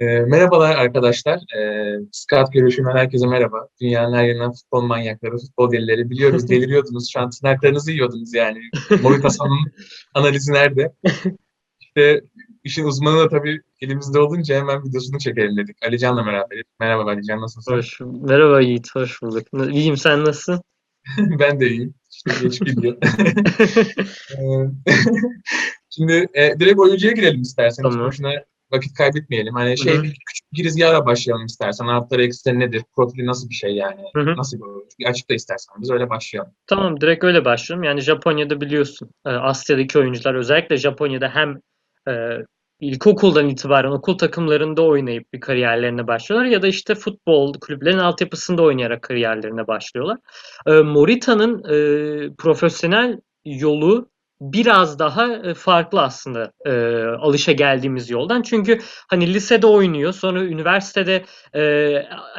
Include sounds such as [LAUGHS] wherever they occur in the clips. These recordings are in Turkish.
E, merhabalar arkadaşlar. E, Scout görüşümden herkese merhaba. Dünyanın her yerinden futbol manyakları, futbol delileri. Biliyoruz [LAUGHS] deliriyordunuz. Şu an tırnaklarınızı yiyordunuz yani. [LAUGHS] Morita Son'un analizi nerede? İşte işin uzmanı da tabii elimizde olunca hemen videosunu çekelim dedik. Ali Can'la beraber. Merhaba Ali Can, nasılsın? Hoş. Merhaba Yiğit, hoş bulduk. İyiyim, sen nasılsın? [LAUGHS] ben de iyiyim. İşte geç gidiyor. Şimdi e, direkt oyuncuya girelim isterseniz. Tamam. Boşuna vakit kaybetmeyelim. Hani şey Hı hı. bir küçük bir girizgahla başlayalım istersen. Artıları eksileri nedir? Profili nasıl bir şey yani? Hı hı. Nasıl bir oyuncu? Bir açıkla istersen. Biz öyle başlayalım. Tamam, direkt öyle başlıyorum. Yani Japonya'da biliyorsun, e, Asya'daki oyuncular özellikle Japonya'da hem e, ilkokuldan itibaren okul takımlarında oynayıp bir kariyerlerine başlıyorlar ya da işte futbol kulüplerin altyapısında oynayarak kariyerlerine başlıyorlar. E, Morita'nın e, profesyonel yolu biraz daha e, farklı aslında e, alışa geldiğimiz yoldan. Çünkü hani lisede oynuyor, sonra üniversitede e,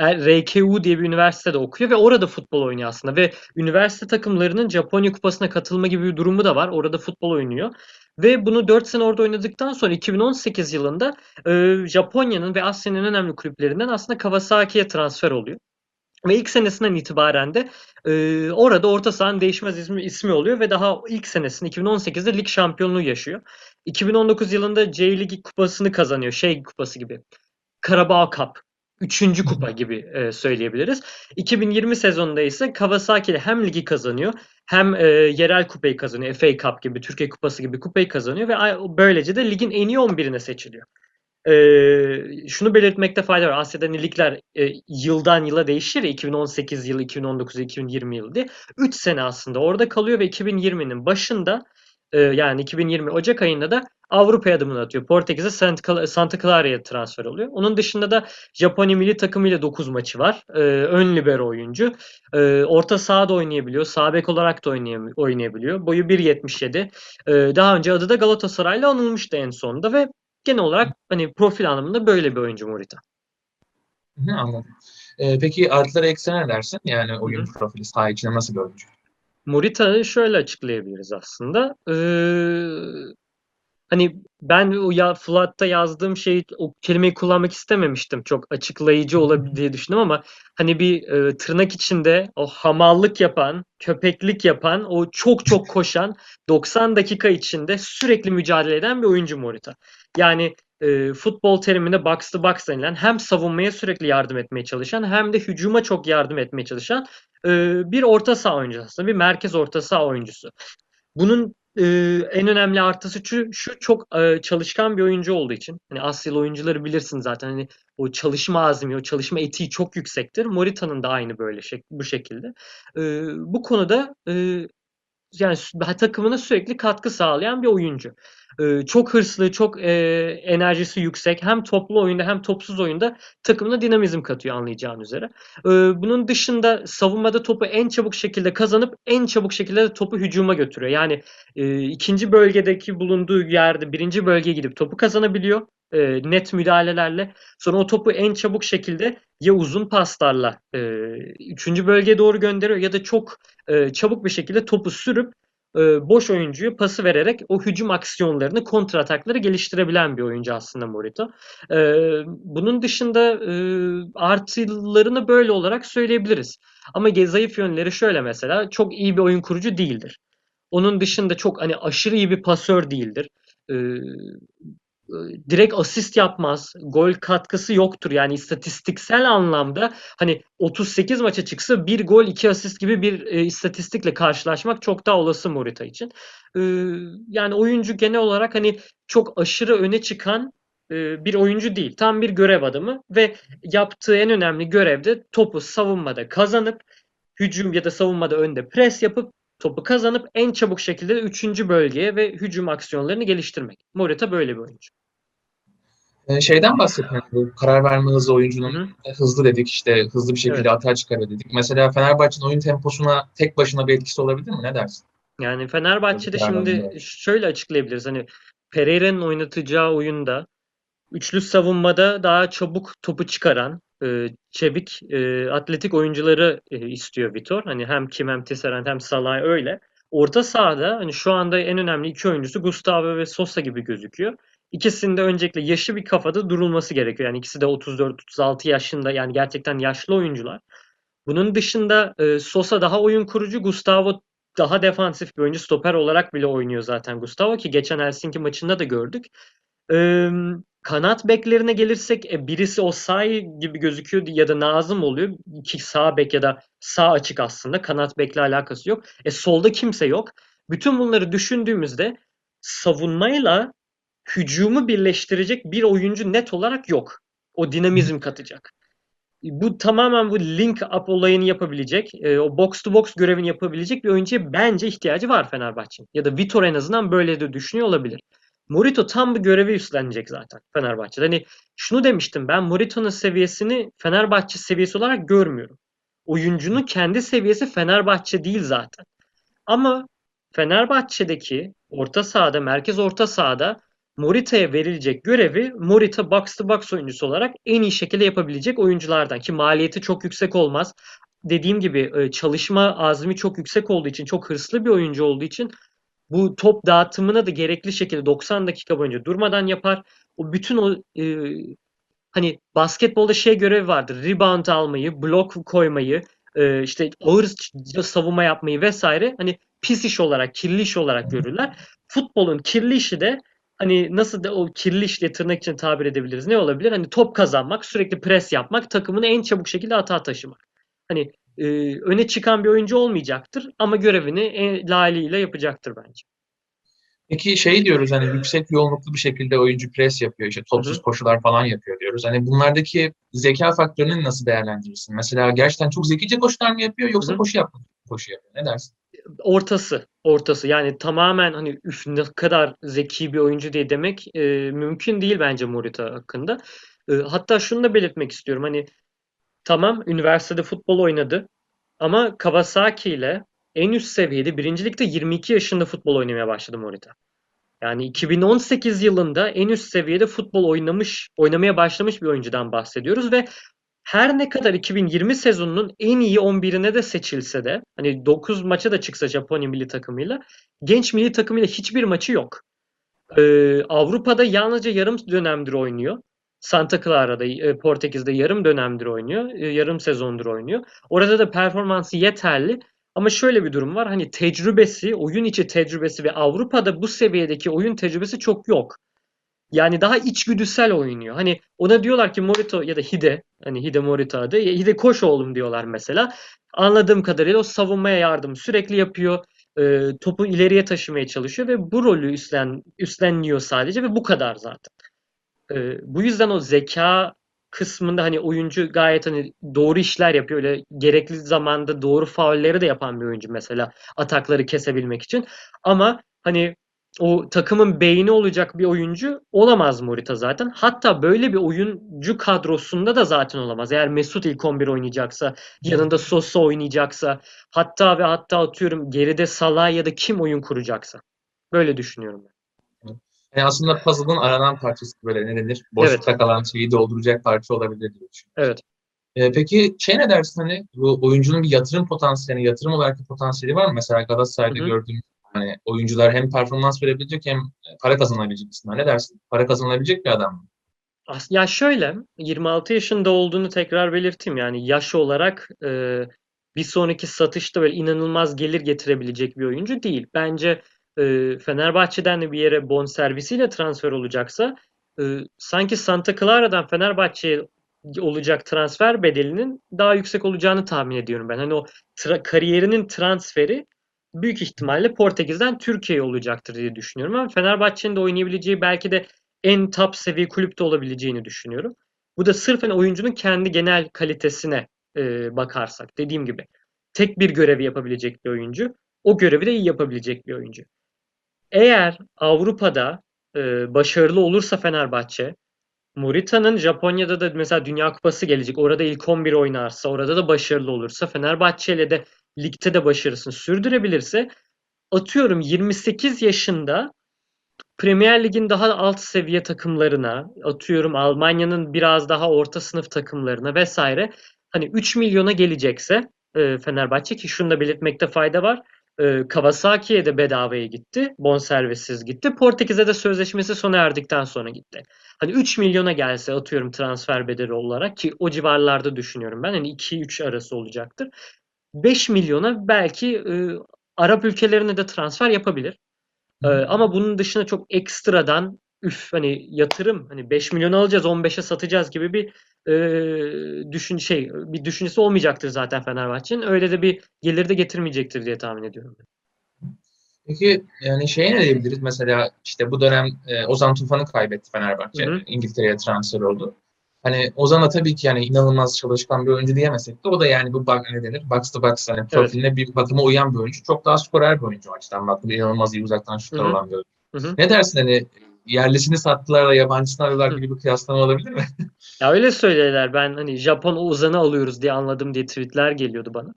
RKU diye bir üniversitede okuyor ve orada futbol oynuyor aslında ve üniversite takımlarının Japonya Kupası'na katılma gibi bir durumu da var. Orada futbol oynuyor. Ve bunu 4 sene orada oynadıktan sonra 2018 yılında e, Japonya'nın ve Asya'nın önemli kulüplerinden aslında Kawasaki'ye transfer oluyor. Ve ilk senesinden itibaren de e, orada orta sahanın değişmez ismi, ismi oluyor ve daha ilk senesinde 2018'de lig şampiyonluğu yaşıyor. 2019 yılında J Ligi kupasını kazanıyor. Şey kupası gibi. Carabao Cup. Üçüncü kupa gibi e, söyleyebiliriz. 2020 sezonunda ise Kawasaki ile hem ligi kazanıyor hem e, yerel kupayı kazanıyor. FA Cup gibi, Türkiye Kupası gibi kupayı kazanıyor ve böylece de ligin en iyi 11'ine seçiliyor. E, şunu belirtmekte fayda var. Asya'da hani ligler e, yıldan yıla değişir ya 2018 yılı, 2019 2020 yılı diye. 3 sene aslında orada kalıyor ve 2020'nin başında e, yani 2020 Ocak ayında da Avrupa'ya adımını atıyor. Portekiz'e Santa Clara'ya transfer oluyor. Onun dışında da Japonya milli takımıyla 9 maçı var. Ee, ön libero oyuncu. Ee, orta sahada oynayabiliyor. Sağ bek olarak da oynayabiliyor. Boyu 1.77. Ee, daha önce adı da Galatasaray'la anılmıştı en sonunda ve genel olarak hani profil anlamında böyle bir oyuncu Morita. Hı hı, anladım. E, peki artıları eksileri ne dersin? Yani oyun profili saha içinde nasıl bir oyuncu? Morita'yı şöyle açıklayabiliriz aslında. Ee, hani ben o ya Flat'ta yazdığım şeyi o kelimeyi kullanmak istememiştim. Çok açıklayıcı olabilir diye düşündüm ama hani bir e, tırnak içinde o hamallık yapan, köpeklik yapan, o çok çok koşan 90 dakika içinde sürekli mücadele eden bir oyuncu Morita. Yani e, futbol teriminde box to box denilen hem savunmaya sürekli yardım etmeye çalışan hem de hücuma çok yardım etmeye çalışan e, bir orta saha oyuncusu aslında. Bir merkez orta saha oyuncusu. Bunun e, en önemli artısı şu, şu çok e, çalışkan bir oyuncu olduğu için. Hani Asyalı oyuncuları bilirsin zaten. Hani o çalışma azmi, o çalışma etiği çok yüksektir. Morita'nın da aynı böyle şek bu şekilde. E, bu konuda e, yani takımına sürekli katkı sağlayan bir oyuncu. Ee, çok hırslı, çok e, enerjisi yüksek. Hem toplu oyunda hem topsuz oyunda takımına dinamizm katıyor anlayacağın üzere. Ee, bunun dışında savunmada topu en çabuk şekilde kazanıp en çabuk şekilde de topu hücuma götürüyor. Yani e, ikinci bölgedeki bulunduğu yerde birinci bölgeye gidip topu kazanabiliyor. e, net müdahalelerle. Sonra o topu en çabuk şekilde ya uzun paslarla e, üçüncü bölgeye doğru gönderiyor ya da çok e, çabuk bir şekilde topu sürüp e, boş oyuncuyu pası vererek o hücum aksiyonlarını, kontra atakları geliştirebilen bir oyuncu aslında Morita. E, bunun dışında artılarını böyle olarak söyleyebiliriz. Ama zayıf yönleri şöyle mesela çok iyi bir oyun kurucu değildir. Onun dışında çok hani aşırı iyi bir pasör değildir. Direkt asist yapmaz. Gol katkısı yoktur. Yani istatistiksel anlamda hani 38 maça çıksa bir gol iki asist gibi bir e, istatistikle karşılaşmak çok daha olası Morita için. E, yani oyuncu genel olarak hani çok aşırı öne çıkan e, bir oyuncu değil. Tam bir görev adamı ve yaptığı en önemli görev de topu savunmada kazanıp hücum ya da savunmada önde pres yapıp topu kazanıp en çabuk şekilde de 3. bölgeye ve hücum aksiyonlarını geliştirmek. Morita böyle bir oyuncu. E, şeyden bahsetmek bu karar verme hızı Hı oyuncunun hı. e, hızlı dedik işte hızlı bir şekilde Evet. atağa çıkarıyor dedik. Mesela Fenerbahçe'nin oyun temposuna tek başına bir etkisi olabilir mi? Ne dersin? Yani Fenerbahçe'de şimdi şöyle açıklayabiliriz. Hani Pereira'nın oynatacağı oyunda üçlü savunmada daha çabuk topu çıkaran, e, çevik, e, atletik oyuncuları e, istiyor Vitor. Hani hem Kim hem Tisserand hem Salah öyle. Orta sahada hani şu anda en önemli iki oyuncusu Gustavo ve Sosa gibi gözüküyor. İkisinin de öncelikle yaşı bir kafada durulması gerekiyor. Yani ikisi de 34-36 yaşında yani gerçekten yaşlı oyuncular. Bunun dışında e, Sosa daha oyun kurucu, Gustavo daha defansif bir oyuncu. Stoper olarak bile oynuyor zaten Gustavo ki geçen Helsinki maçında da gördük. E, kanat beklerine gelirsek e, birisi Osayi gibi gözüküyor ya da Nazım oluyor. İki sağ bek ya da sağ açık aslında. Kanat bekle alakası yok. E solda kimse yok. Bütün bunları düşündüğümüzde savunmayla hücumu birleştirecek bir oyuncu net olarak yok. O dinamizm katacak. Bu tamamen bu link up olayını yapabilecek, e, o box to box görevini yapabilecek bir oyuncuya bence ihtiyacı var Fenerbahçe'nin. Ya da Vitor en azından böyle de düşünüyor olabilir. Morito tam bu görevi üstlenecek zaten Fenerbahçe'de. Hani şunu demiştim ben Morito'nun seviyesini Fenerbahçe seviyesi olarak görmüyorum. Oyuncunun kendi seviyesi Fenerbahçe değil zaten. Ama Fenerbahçe'deki orta sahada, merkez orta sahada Morita'ya verilecek görevi Morita box to box oyuncusu olarak en iyi şekilde yapabilecek oyunculardan ki maliyeti çok yüksek olmaz. Dediğim gibi e, çalışma azmi çok yüksek olduğu için, çok hırslı bir oyuncu olduğu için bu top dağıtımını da gerekli şekilde 90 dakika boyunca durmadan yapar. O bütün o e, hani basketbolda şey görevi vardır. Rebound almayı, blok koymayı, e, işte ağır savunma yapmayı vesaire hani pis iş olarak, kirli iş olarak görürler. Futbolun kirli işi de hani nasıl da o kirli işle tırnak için tabir edebiliriz. Ne olabilir? Hani top kazanmak, sürekli pres yapmak, takımını en çabuk şekilde hata taşımak. Hani e, öne çıkan bir oyuncu olmayacaktır ama görevini en layığıyla yapacaktır bence. Peki şey diyoruz hani yüksek yoğunluklu bir şekilde oyuncu pres yapıyor işte topsuz Hı hı. koşular falan yapıyor diyoruz. Hani bunlardaki zeka faktörünü nasıl değerlendirirsin? Mesela gerçekten çok zekice koşular mı yapıyor yoksa Hı hı. koşu için koşu yapıyor? Ne dersin? Ortası, ortası. Yani tamamen hani üf ne kadar zeki bir oyuncu diye demek e, mümkün değil bence Morita hakkında. E, hatta şunu da belirtmek istiyorum. Hani tamam üniversitede futbol oynadı ama Kawasaki ile en üst seviyede birincilikte 22 yaşında futbol oynamaya başladı Morita. Yani 2018 yılında en üst seviyede futbol oynamış, oynamaya başlamış bir oyuncudan bahsediyoruz ve her ne kadar 2020 sezonunun en iyi 11'ine de seçilse de hani 9 maça da çıksa Japonya milli takımıyla genç milli takımıyla hiçbir maçı yok. Ee, Avrupa'da yalnızca yarım dönemdir oynuyor. Santa Clara'da, e, Portekiz'de yarım dönemdir oynuyor. e, yarım sezondur oynuyor. Orada da performansı yeterli. Ama şöyle bir durum var. Hani tecrübesi, oyun içi tecrübesi ve Avrupa'da bu seviyedeki oyun tecrübesi çok yok. Yani daha içgüdüsel oynuyor. Hani ona diyorlar ki Morito ya da Hide, hani Hide Morito adı. "Ya Hide koş oğlum diyorlar mesela. Anladığım kadarıyla o savunmaya yardım sürekli yapıyor. E, topu ileriye taşımaya çalışıyor ve bu rolü üstlen, üstlenliyor sadece ve bu kadar zaten. E, bu yüzden o zeka kısmında hani oyuncu gayet hani doğru işler yapıyor. Öyle gerekli zamanda doğru faulleri de yapan bir oyuncu mesela atakları kesebilmek için. Ama hani o takımın beyni olacak bir oyuncu olamaz Morita zaten. Hatta böyle bir oyuncu kadrosunda da zaten olamaz. Eğer Mesut ilk 11 oynayacaksa, yanında Sosa oynayacaksa, hatta ve hatta atıyorum geride Salah ya da kim oyun kuracaksa. Böyle düşünüyorum ben. Yani aslında puzzle'ın aranan parçası böyle ne denir? Boşlukta kalan şeyi dolduracak parça olabilir diye düşünüyorum. Evet. Ee, peki şey ne dersin hani bu oyuncunun bir yatırım potansiyeli, yatırım olarak bir potansiyeli var mı? Mesela Galatasaray'da Hı hı. gördüğüm hani oyuncular hem performans verebilecek hem para kazanabilecek isimler. Ne dersin? Para kazanabilecek bir adam mı? Ya şöyle 26 yaşında olduğunu tekrar belirteyim. Yani yaş olarak e, bir sonraki satışta böyle inanılmaz gelir getirebilecek bir oyuncu değil. Bence e, Fenerbahçe'den de bir yere bonservisiyle transfer olacaksa e, sanki Santa Clara'dan Fenerbahçe'ye olacak transfer bedelinin daha yüksek olacağını tahmin ediyorum ben. Hani o tra- kariyerinin transferi büyük ihtimalle Portekiz'den Türkiye'ye olacaktır diye düşünüyorum ama Fenerbahçe'nin de oynayabileceği belki de en top seviye kulüpte olabileceğini düşünüyorum. Bu da sırf hani oyuncunun kendi genel kalitesine e, bakarsak. Dediğim gibi tek bir görevi yapabilecek bir oyuncu. O görevi de iyi yapabilecek bir oyuncu. Eğer Avrupa'da e, başarılı olursa Fenerbahçe, Morita'nın Japonya'da da mesela Dünya Kupası gelecek. Orada ilk 11 oynarsa, orada da başarılı olursa, Fenerbahçe ile de ligde de başarısını sürdürebilirse atıyorum 28 yaşında Premier Lig'in daha alt seviye takımlarına, atıyorum Almanya'nın biraz daha orta sınıf takımlarına vesaire hani 3 milyona gelecekse e, Fenerbahçe ki şunu da belirtmekte fayda var. E, Kawasaki'ye de bedavaya gitti. Bonservissiz gitti. Portekiz'e de sözleşmesi sona erdikten sonra gitti. Hani 3 milyona gelse atıyorum transfer bedeli olarak ki o civarlarda düşünüyorum ben. Hani 2-3 arası olacaktır. 5 milyona belki e, Arap ülkelerine de transfer yapabilir. E, ama bunun dışında çok ekstradan üf hani yatırım hani 5 milyon alacağız 15'e satacağız gibi bir e, düşün şey bir düşüncesi olmayacaktır zaten Fenerbahçe'nin. Öyle de bir gelir de getirmeyecektir diye tahmin ediyorum. Peki yani şeye ne diyebiliriz? Mesela işte bu dönem e, Ozan Tufan'ı kaybetti Fenerbahçe. Hı hı. İngiltere'ye transfer oldu. Hani Ozan'a tabii ki yani inanılmaz çalışkan bir oyuncu diyemesek de o da yani bu bak ne denir? Box to box hani profiline bir bakıma uyan bir oyuncu. Çok daha skorer bir oyuncu açıdan baktığında inanılmaz iyi uzaktan şutlar olan bir oyuncu. Hı hı. Ne dersin hani yerlisini sattılar da yabancısını alıyorlar gibi bir kıyaslama olabilir mi? [LAUGHS] Ya öyle söylediler. Ben hani Japon Ozan'ı alıyoruz diye anladım diye tweetler geliyordu bana.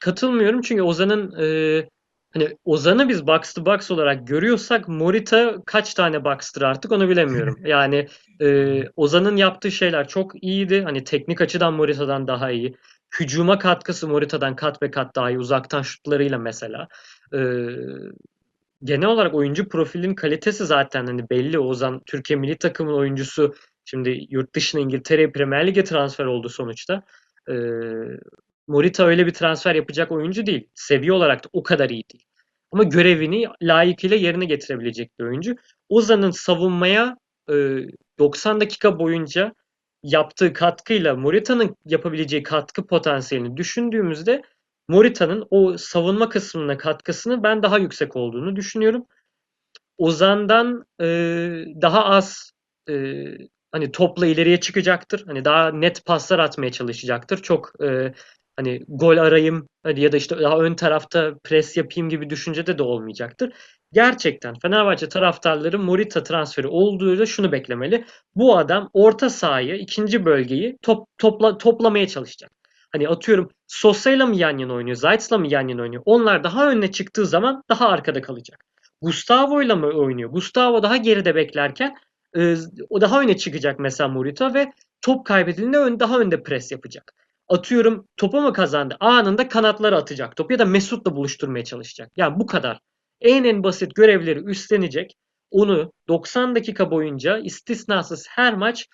Katılmıyorum çünkü Ozan'ın e, hani Ozan'ı biz box to box olarak görüyorsak Morita kaç tane box'tır artık onu bilemiyorum. [LAUGHS] Yani e, Ozan'ın yaptığı şeyler çok iyiydi. Hani teknik açıdan Morita'dan daha iyi. Hücuma katkısı Morita'dan kat ve kat daha iyi. Uzaktan şutlarıyla mesela. E, genel olarak oyuncu profilinin kalitesi zaten hani belli. Ozan Türkiye milli takımın oyuncusu. Şimdi yurt dışına İngiltere'ye Premier Lig'e transfer oldu sonuçta. Ee, Morita öyle bir transfer yapacak oyuncu değil. Seviye olarak da o kadar iyi değil. Ama görevini layıkıyla yerine getirebilecek bir oyuncu. Ozan'ın savunmaya e, 90 dakika boyunca yaptığı katkıyla Morita'nın yapabileceği katkı potansiyelini düşündüğümüzde Morita'nın o savunma kısmına katkısını ben daha yüksek olduğunu düşünüyorum. Ozan'dan e, daha az e, hani topla ileriye çıkacaktır. Hani daha net paslar atmaya çalışacaktır. Çok e, hani gol arayayım hadi ya da işte daha ön tarafta pres yapayım gibi düşüncede de olmayacaktır. Gerçekten Fenerbahçe taraftarları Morita transferi olduğuyla şunu beklemeli. Bu adam orta sahayı, ikinci bölgeyi top, topla, toplamaya çalışacak. Hani atıyorum Sosa'yla mı yan yana oynuyor, Zayt'la mı yan yana oynuyor? Onlar daha önüne çıktığı zaman daha arkada kalacak. Gustavo'yla mı oynuyor? Gustavo daha geride beklerken e, o daha öne çıkacak mesela Morita ve top kaybedildiğinde ön, daha önde pres yapacak. Atıyorum topu mu kazandı? Anında kanatlara atacak top ya da Mesut'la buluşturmaya çalışacak. Yani bu kadar. En en basit görevleri üstlenecek. Onu 90 dakika boyunca istisnasız her maç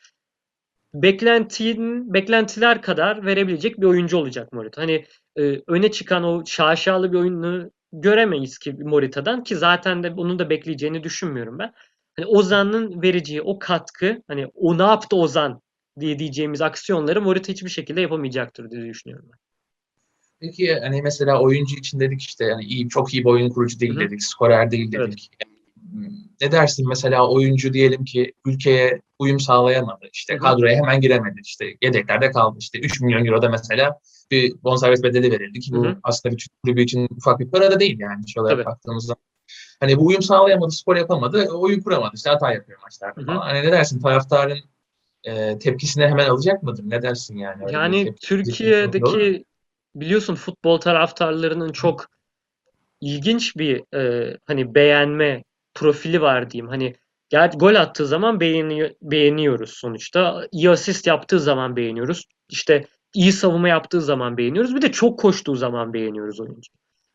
beklentinin beklentiler kadar verebilecek bir oyuncu olacak Morita. Hani e, öne çıkan o şaşalı bir oyunu göremeyiz ki Morita'dan ki zaten de onun da bekleyeceğini düşünmüyorum ben. Hani Ozan'ın vereceği o katkı hani o ne yaptı Ozan diye diyeceğimiz aksiyonları Morita hiçbir şekilde yapamayacaktır diye düşünüyorum ben. Peki hani mesela oyuncu için dedik işte yani iyi çok iyi bir oyun kurucu değil Hı hı. dedik, skorer değil Evet. Ne dersin mesela oyuncu diyelim ki ülkeye uyum sağlayamadı. işte kadroya hemen giremedi. işte yedeklerde kaldı. işte 3 milyon euro da mesela bir bonservis bedeli verildi ki bu aslında bir kulübü için ufak bir para da değil yani şey olarak Tabii. baktığımızda. Hani bu uyum sağlayamadı, spor yapamadı, oyun kuramadı. işte hata yapıyor maçlarda falan. Hani ne dersin taraftarın e, tepkisini hemen alacak mıdır? Ne dersin yani? Öyle Yani? Türkiye'deki biliyorsun futbol taraftarlarının çok ilginç bir e, hani beğenme profili var diyeyim. Hani gel gol attığı zaman beğeni, beğeniyoruz sonuçta. İyi asist yaptığı zaman beğeniyoruz. İşte iyi savunma yaptığı zaman beğeniyoruz. Bir de çok koştuğu zaman beğeniyoruz oyuncu.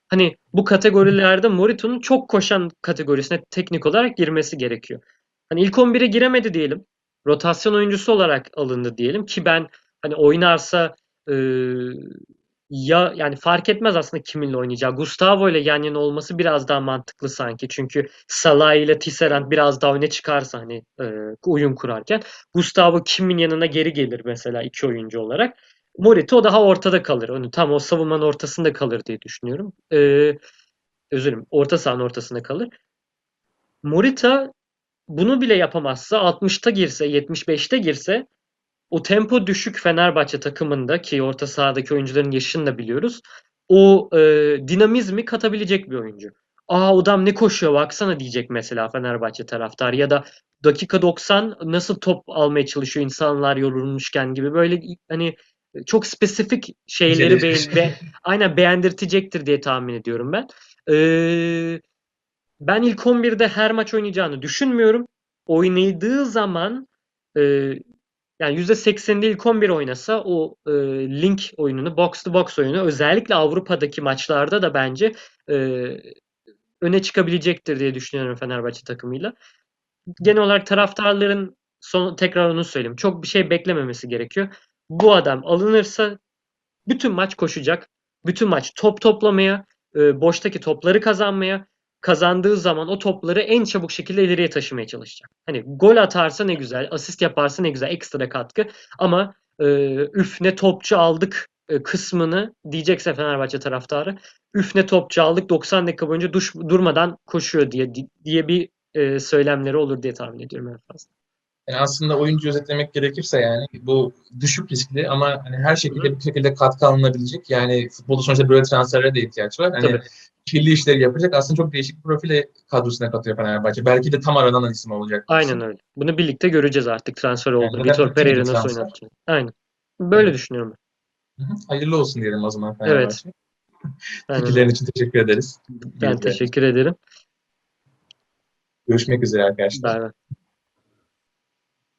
Hani bu kategorilerde Morito'nun çok koşan kategorisine teknik olarak girmesi gerekiyor. Hani ilk 11'e giremedi diyelim. Rotasyon oyuncusu olarak alındı diyelim ki ben hani oynarsa ya yani fark etmez aslında kiminle oynayacağı. Gustavo ile yan yana olması biraz daha mantıklı sanki. Çünkü Salah ile Tisserand biraz daha öne çıkarsa hani e, oyun kurarken Gustavo kimin yanına geri gelir mesela iki oyuncu olarak. Morita o daha ortada kalır. Onu tam o savunmanın ortasında kalır diye düşünüyorum. E, özür dilerim. Orta sahanın ortasında kalır. Morita bunu bile yapamazsa 60'ta girse 75'te girse o tempo düşük Fenerbahçe takımında ki orta sahadaki oyuncuların yaşını da biliyoruz. O e, dinamizmi katabilecek bir oyuncu. Aa adam ne koşuyor baksana diyecek mesela Fenerbahçe taraftarı ya da dakika 90 nasıl top almaya çalışıyor insanlar yorulmuşken gibi böyle hani çok spesifik şeyleri be, be- [LAUGHS] aynen beğendirtecektir diye tahmin ediyorum ben. Ee, ben ilk 11'de her maç oynayacağını düşünmüyorum. Oynadığı zaman e, yani %80'inde ilk 11 oynasa o e, link oyununu, box to box oyunu özellikle Avrupa'daki maçlarda da bence e, öne çıkabilecektir diye düşünüyorum Fenerbahçe takımıyla. Genel olarak taraftarların son tekrar onu söyleyeyim. Çok bir şey beklememesi gerekiyor. Bu adam alınırsa bütün maç koşacak. Bütün maç top toplamaya, e, boştaki topları kazanmaya, kazandığı zaman o topları en çabuk şekilde ileriye taşımaya çalışacak. Hani gol atarsa ne güzel, asist yaparsa ne güzel, ekstra katkı. Ama e, üf ne topçu aldık e, kısmını diyecekse Fenerbahçe taraftarı, üf ne topçu aldık 90 dakika boyunca duş, durmadan koşuyor diye diye bir e, söylemleri olur diye tahmin ediyorum en fazla. Yani aslında oyuncu özetlemek gerekirse yani bu düşük riskli ama hani her şekilde bir şekilde katkı alınabilecek. Yani futbolda sonuçta böyle transferlere de ihtiyaç var. Hani Tabii. kirli işleri yapacak. Aslında çok değişik bir profile kadrosuna katıyor Fenerbahçe. Belki de tam aranan isim olacak. Aynen öyle. Bunu birlikte göreceğiz artık transfer olduğunu. neden Vitor Pereira nasıl oynatacak. Aynen. Böyle Evet. düşünüyorum ben. Hayırlı olsun diyelim o zaman Fenerbahçe. [LAUGHS] Aynen Fikirlerin için teşekkür ederiz. Ben Bir de teşekkür ederim. Görüşmek üzere arkadaşlar. Bay bay.